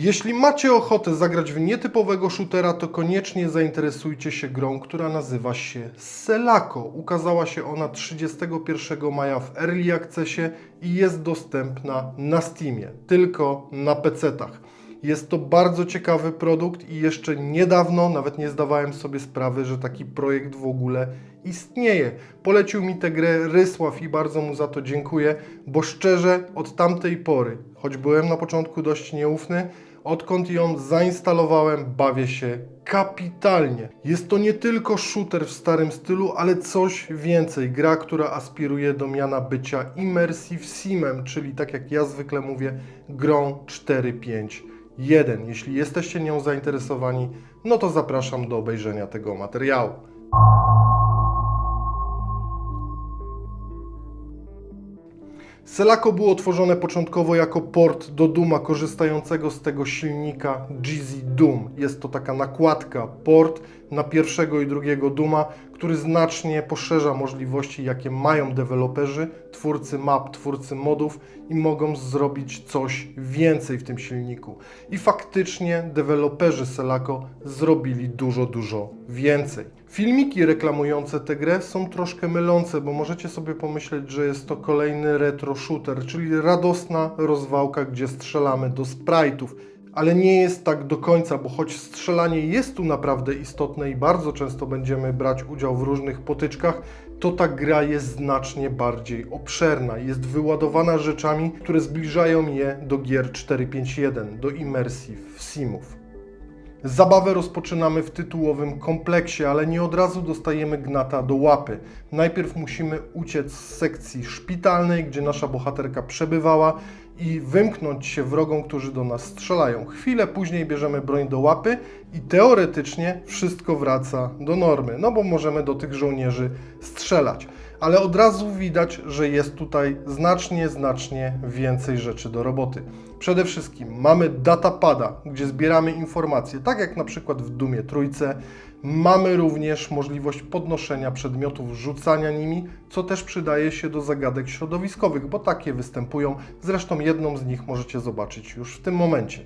Jeśli macie ochotę zagrać w nietypowego shootera, to koniecznie zainteresujcie się grą, która nazywa się Selako. Ukazała się ona 31 maja w Early Accessie i jest dostępna na Steamie, tylko na PC-tach. Jest to bardzo ciekawy produkt i jeszcze niedawno nawet nie zdawałem sobie sprawy, że taki projekt w ogóle istnieje. Polecił mi tę grę Rysław i bardzo mu za to dziękuję, bo szczerze od tamtej pory, choć byłem na początku dość nieufny, odkąd ją zainstalowałem, bawię się kapitalnie. Jest to nie tylko shooter w starym stylu, ale coś więcej. Gra, która aspiruje do miana bycia Immersive Simem, czyli tak jak ja zwykle mówię, grą 4-5. 1. Jeśli jesteście nią zainteresowani, no to zapraszam do obejrzenia tego materiału. Selako było tworzone początkowo jako port do Duma korzystającego z tego silnika GZ Doom. Jest to taka nakładka, port na pierwszego i drugiego Duma, który znacznie poszerza możliwości, jakie mają deweloperzy, twórcy map, twórcy modów i mogą zrobić coś więcej w tym silniku. I faktycznie deweloperzy Selako zrobili dużo, dużo więcej. Filmiki reklamujące tę grę są troszkę mylące, bo możecie sobie pomyśleć, że jest to kolejny retro shooter, czyli radosna rozwałka, gdzie strzelamy do sprite'ów. Ale nie jest tak do końca, bo choć strzelanie jest tu naprawdę istotne i bardzo często będziemy brać udział w różnych potyczkach, to ta gra jest znacznie bardziej obszerna. Jest wyładowana rzeczami, które zbliżają je do gier 451, do immersive simów. Zabawę rozpoczynamy w tytułowym kompleksie, ale nie od razu dostajemy gnata do łapy. Najpierw musimy uciec z sekcji szpitalnej, gdzie nasza bohaterka przebywała i wymknąć się wrogom, którzy do nas strzelają. Chwilę później bierzemy broń do łapy i teoretycznie wszystko wraca do normy, no bo możemy do tych żołnierzy strzelać. Ale od razu widać, że jest tutaj znacznie, znacznie więcej rzeczy do roboty. Przede wszystkim mamy datapada, gdzie zbieramy informacje, tak jak na przykład w Dumie Trójce. Mamy również możliwość podnoszenia przedmiotów, rzucania nimi, co też przydaje się do zagadek środowiskowych, bo takie występują. Zresztą jedną z nich możecie zobaczyć już w tym momencie.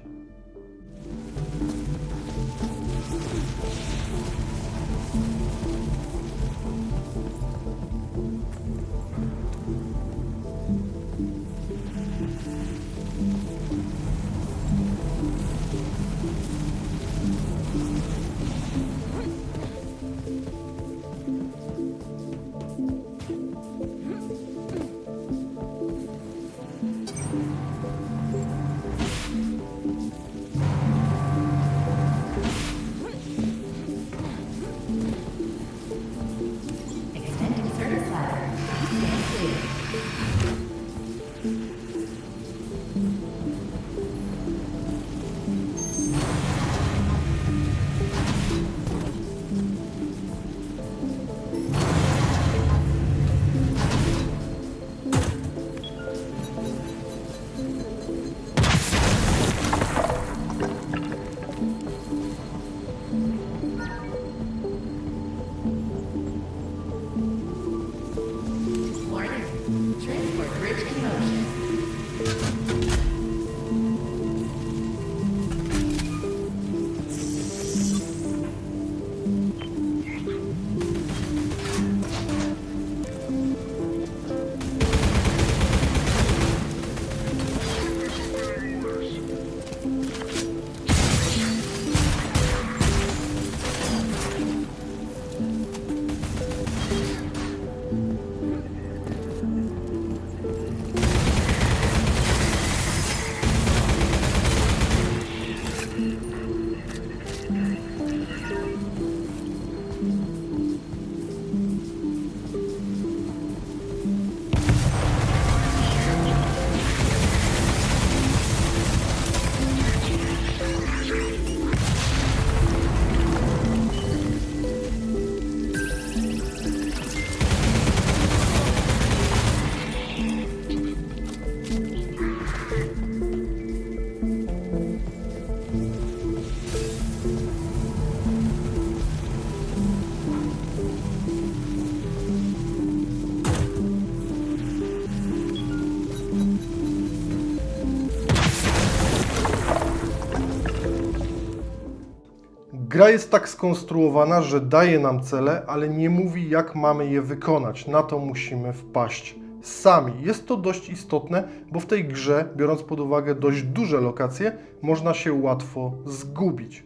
Gra jest tak skonstruowana, że daje nam cele, ale nie mówi, jak mamy je wykonać. Na to musimy wpaść sami. Jest to dość istotne, bo w tej grze, biorąc pod uwagę dość duże lokacje, można się łatwo zgubić.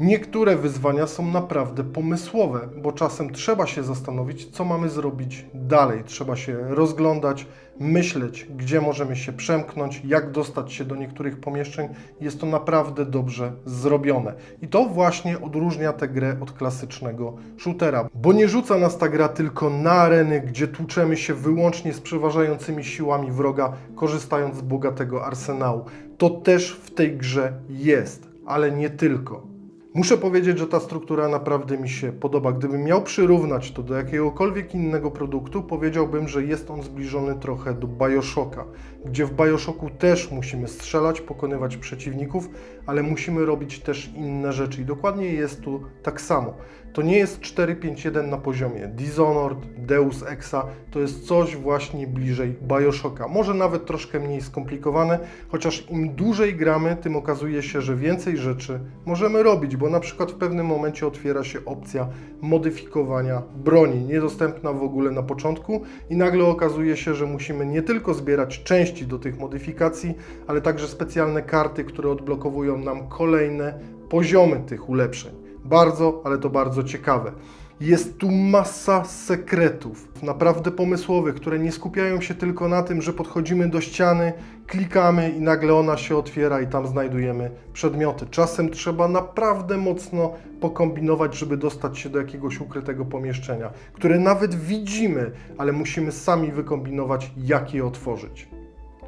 Niektóre wyzwania są naprawdę pomysłowe, bo czasem trzeba się zastanowić, co mamy zrobić dalej. Trzeba się rozglądać, myśleć, gdzie możemy się przemknąć, jak dostać się do niektórych pomieszczeń. Jest to naprawdę dobrze zrobione. I to właśnie odróżnia tę grę od klasycznego shootera, bo nie rzuca nas ta gra tylko na areny, gdzie tłuczemy się wyłącznie z przeważającymi siłami wroga, korzystając z bogatego arsenału. To też w tej grze jest, ale nie tylko. Muszę powiedzieć, że ta struktura naprawdę mi się podoba. Gdybym miał przyrównać to do jakiegokolwiek innego produktu, powiedziałbym, że jest on zbliżony trochę do Bioshocka, gdzie w Bioshocku też musimy strzelać, pokonywać przeciwników, ale musimy robić też inne rzeczy i dokładnie jest tu tak samo. To nie jest 4-5-1 na poziomie Dishonored, Deus Exa, to jest coś właśnie bliżej Bioshocka. Może nawet troszkę mniej skomplikowane, chociaż im dłużej gramy, tym okazuje się, że więcej rzeczy możemy robić, bo na przykład w pewnym momencie otwiera się opcja modyfikowania broni, niedostępna w ogóle na początku i nagle okazuje się, że musimy nie tylko zbierać części do tych modyfikacji, ale także specjalne karty, które odblokowują nam kolejne poziomy tych ulepszeń. Bardzo, ale to bardzo ciekawe. Jest tu masa sekretów, naprawdę pomysłowych, które nie skupiają się tylko na tym, że podchodzimy do ściany, klikamy i nagle ona się otwiera i tam znajdujemy przedmioty. Czasem trzeba naprawdę mocno pokombinować, żeby dostać się do jakiegoś ukrytego pomieszczenia, które nawet widzimy, ale musimy sami wykombinować, jak je otworzyć.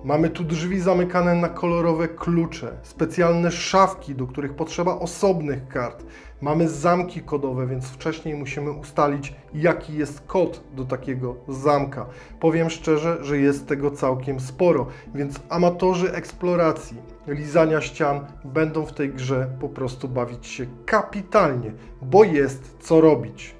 Mamy tu drzwi zamykane na kolorowe klucze, specjalne szafki, do których potrzeba osobnych kart. Mamy zamki kodowe, więc wcześniej musimy ustalić, jaki jest kod do takiego zamka. Powiem szczerze, że jest tego całkiem sporo, więc amatorzy eksploracji, lizania ścian będą w tej grze po prostu bawić się kapitalnie, bo jest co robić.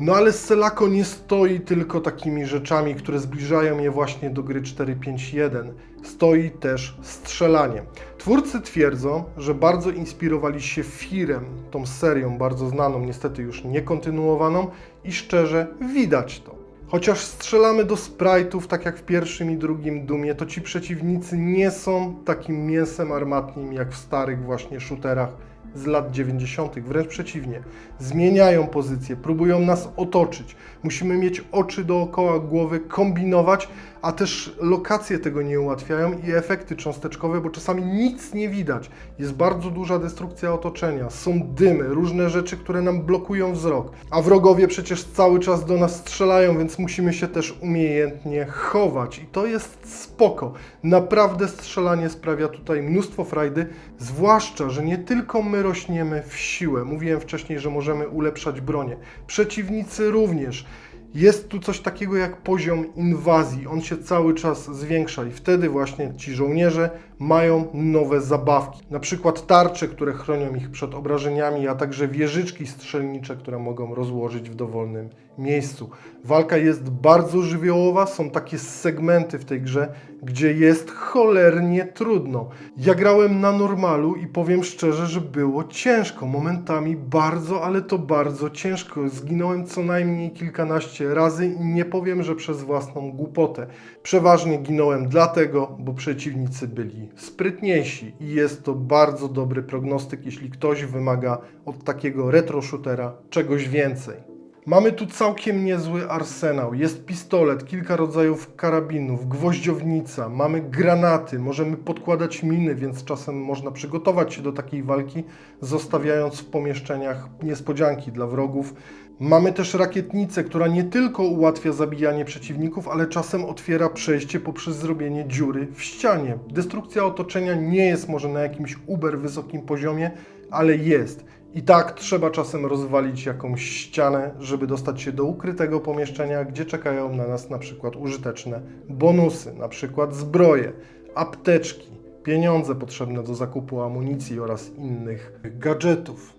No ale Selako nie stoi tylko takimi rzeczami, które zbliżają je właśnie do gry 451. Stoi też strzelaniem. Twórcy twierdzą, że bardzo inspirowali się Firem, tą serią bardzo znaną, niestety już niekontynuowaną i szczerze widać to. Chociaż strzelamy do sprite'ów, tak jak w pierwszym i drugim Dumie, to ci przeciwnicy nie są takim mięsem armatnim jak w starych właśnie shooterach z lat 90., wręcz przeciwnie. Zmieniają pozycję, próbują nas otoczyć. Musimy mieć oczy dookoła głowy, kombinować, a też lokacje tego nie ułatwiają i efekty cząsteczkowe, bo czasami nic nie widać. Jest bardzo duża destrukcja otoczenia, są dymy, różne rzeczy, które nam blokują wzrok. A wrogowie przecież cały czas do nas strzelają, więc musimy się też umiejętnie chować. I to jest spoko. Naprawdę strzelanie sprawia tutaj mnóstwo frajdy, zwłaszcza, że nie tylko my rośniemy w siłę. Mówiłem wcześniej, że możemy ulepszać bronię. Przeciwnicy również. Jest tu coś takiego jak poziom inwazji. On się cały czas zwiększa i wtedy właśnie ci żołnierze mają nowe zabawki. Na przykład tarcze, które chronią ich przed obrażeniami, a także wieżyczki strzelnicze, które mogą rozłożyć w dowolnym miejscu. Walka jest bardzo żywiołowa, są takie segmenty w tej grze, gdzie jest cholernie trudno. Ja grałem na normalu i powiem szczerze, że było ciężko. Momentami bardzo, ale to bardzo ciężko. Zginąłem co najmniej kilkanaście razy i nie powiem, że przez własną głupotę. Przeważnie ginąłem dlatego, bo przeciwnicy byli sprytniejsi i jest to bardzo dobry prognostyk, jeśli ktoś wymaga od takiego retro shootera czegoś więcej. Mamy tu całkiem niezły arsenał. Jest pistolet, kilka rodzajów karabinów, gwoździownica, mamy granaty, możemy podkładać miny, więc czasem można przygotować się do takiej walki, zostawiając w pomieszczeniach niespodzianki dla wrogów. Mamy też rakietnicę, która nie tylko ułatwia zabijanie przeciwników, ale czasem otwiera przejście poprzez zrobienie dziury w ścianie. Destrukcja otoczenia nie jest może na jakimś uber wysokim poziomie, ale jest. I tak trzeba czasem rozwalić jakąś ścianę, żeby dostać się do ukrytego pomieszczenia, gdzie czekają na nas na przykład użyteczne bonusy, na przykład zbroje, apteczki, pieniądze potrzebne do zakupu amunicji oraz innych gadżetów.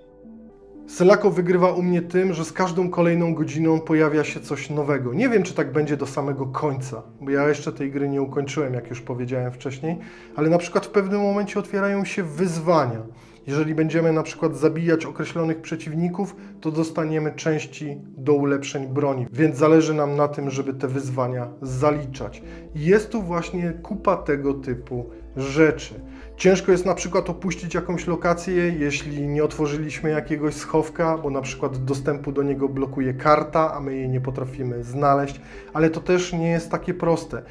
Selako wygrywa u mnie tym, że z każdą kolejną godziną pojawia się coś nowego. Nie wiem, czy tak będzie do samego końca, bo ja jeszcze tej gry nie ukończyłem, jak już powiedziałem wcześniej, ale na przykład w pewnym momencie otwierają się wyzwania. Jeżeli będziemy na przykład zabijać określonych przeciwników, to dostaniemy części do ulepszeń broni, więc zależy nam na tym, żeby te wyzwania zaliczać. Jest tu właśnie kupa tego typu rzeczy. Ciężko jest na przykład opuścić jakąś lokację, jeśli nie otworzyliśmy jakiegoś schowka, bo na przykład dostępu do niego blokuje karta, a my jej nie potrafimy znaleźć, ale to też nie jest takie proste.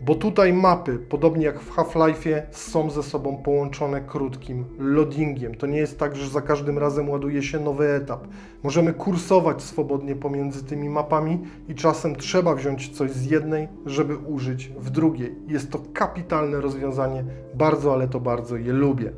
Bo tutaj mapy, podobnie jak w Half-Life'ie, są ze sobą połączone krótkim loadingiem. To nie jest tak, że za każdym razem ładuje się nowy etap. Możemy kursować swobodnie pomiędzy tymi mapami i czasem trzeba wziąć coś z jednej, żeby użyć w drugiej. Jest to kapitalne rozwiązanie, bardzo, ale to bardzo je lubię.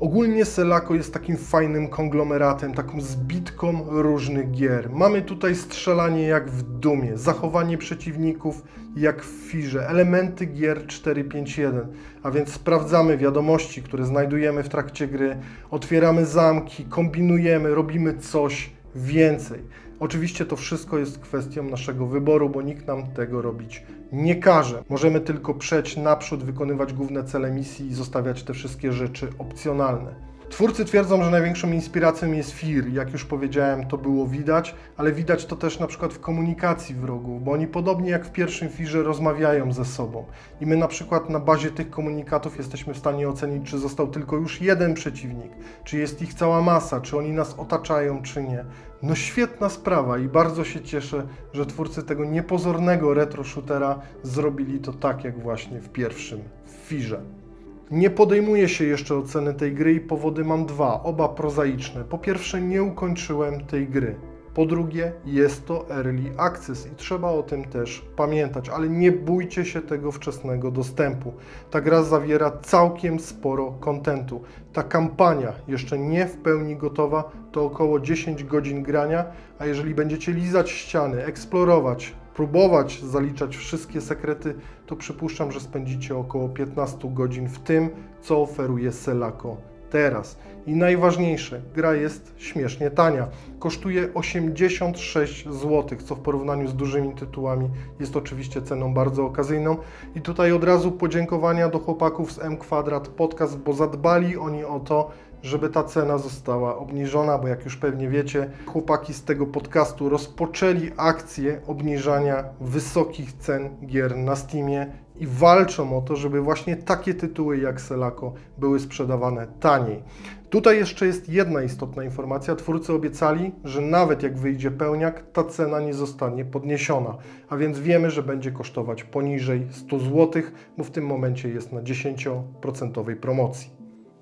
Ogólnie Selako jest takim fajnym konglomeratem, taką zbitką różnych gier. Mamy tutaj strzelanie jak w Dumie, zachowanie przeciwników jak w Firze, elementy gier 451, a więc sprawdzamy wiadomości, które znajdujemy w trakcie gry, otwieramy zamki, kombinujemy, robimy coś więcej. Oczywiście to wszystko jest kwestią naszego wyboru, bo nikt nam tego robić nie każe. Możemy tylko przejść naprzód, wykonywać główne cele misji i zostawiać te wszystkie rzeczy opcjonalne. Twórcy twierdzą, że największą inspiracją jest FIR. Jak już powiedziałem, to było widać, ale widać to też na przykład w komunikacji wrogów, bo oni podobnie jak w pierwszym FIRze rozmawiają ze sobą. I my na przykład na bazie tych komunikatów jesteśmy w stanie ocenić, czy został tylko już jeden przeciwnik, czy jest ich cała masa, czy oni nas otaczają, czy nie. No świetna sprawa i bardzo się cieszę, że twórcy tego niepozornego retro shootera zrobili to tak jak właśnie w pierwszym FIRze. Nie podejmuję się jeszcze oceny tej gry i powody mam dwa, oba prozaiczne. Po pierwsze, nie ukończyłem tej gry. Po drugie, jest to early access i trzeba o tym też pamiętać, ale nie bójcie się tego wczesnego dostępu. Ta gra zawiera całkiem sporo kontentu. Ta kampania jeszcze nie w pełni gotowa, to około 10 godzin grania, a jeżeli będziecie lizać ściany, eksplorować, próbować zaliczać wszystkie sekrety, to przypuszczam, że spędzicie około 15 godzin w tym, co oferuje Selako teraz. I najważniejsze, gra jest śmiesznie tania. Kosztuje 86 zł, co w porównaniu z dużymi tytułami jest oczywiście ceną bardzo okazyjną. I tutaj od razu podziękowania do chłopaków z M Kwadrat Podcast, bo zadbali oni o to, żeby ta cena została obniżona, bo jak już pewnie wiecie, chłopaki z tego podcastu rozpoczęli akcję obniżania wysokich cen gier na Steamie i walczą o to, żeby właśnie takie tytuły jak Selako były sprzedawane taniej. Tutaj jeszcze jest jedna istotna informacja. Twórcy obiecali, że nawet jak wyjdzie pełniak, ta cena nie zostanie podniesiona, a więc wiemy, że będzie kosztować poniżej 100 zł, bo w tym momencie jest na 10% promocji.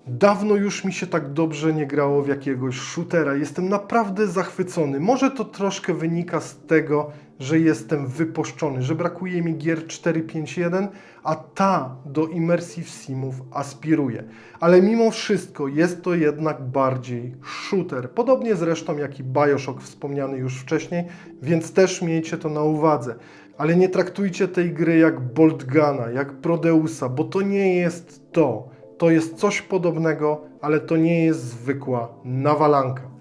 Dawno już mi się tak dobrze nie grało w jakiegoś shootera. Jestem naprawdę zachwycony. Może to troszkę wynika z tego, że jestem wypuszczony, że brakuje mi gier 451, a ta do Immersive Simów aspiruje. Ale mimo wszystko jest to jednak bardziej shooter. Podobnie zresztą jak i Bioshock wspomniany już wcześniej, więc też miejcie to na uwadze. Ale nie traktujcie tej gry jak Boltgana, jak Prodeusa, bo to nie jest to. To jest coś podobnego, ale to nie jest zwykła nawalanka.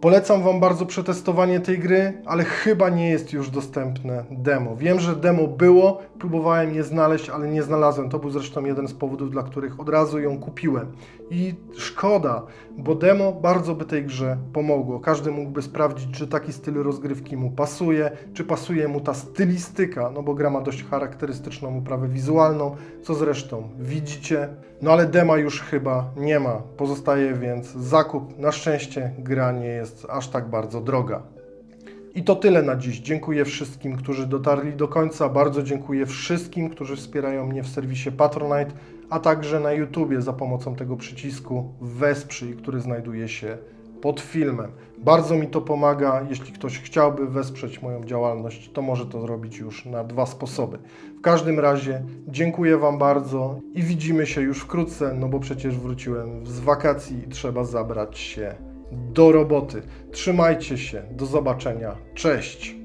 Polecam Wam bardzo przetestowanie tej gry, ale chyba nie jest już dostępne demo. Wiem, że demo było, próbowałem je znaleźć, ale nie znalazłem. To był zresztą jeden z powodów, dla których od razu ją kupiłem. I szkoda, bo demo bardzo by tej grze pomogło. Każdy mógłby sprawdzić, czy taki styl rozgrywki mu pasuje, czy pasuje mu ta stylistyka, no bo gra ma dość charakterystyczną uprawę wizualną, co zresztą widzicie. No ale dema już chyba nie ma. Pozostaje więc zakup. Na szczęście gra nie jest aż tak bardzo droga. I to tyle na dziś. Dziękuję wszystkim, którzy dotarli do końca. Bardzo dziękuję wszystkim, którzy wspierają mnie w serwisie Patronite, a także na YouTubie za pomocą tego przycisku Wesprzyj, który znajduje się pod filmem. Bardzo mi to pomaga. Jeśli ktoś chciałby wesprzeć moją działalność, to może to zrobić już na dwa sposoby. W każdym razie dziękuję Wam bardzo i widzimy się już wkrótce, no bo przecież wróciłem z wakacji i trzeba zabrać się do roboty. Trzymajcie się, do zobaczenia, cześć!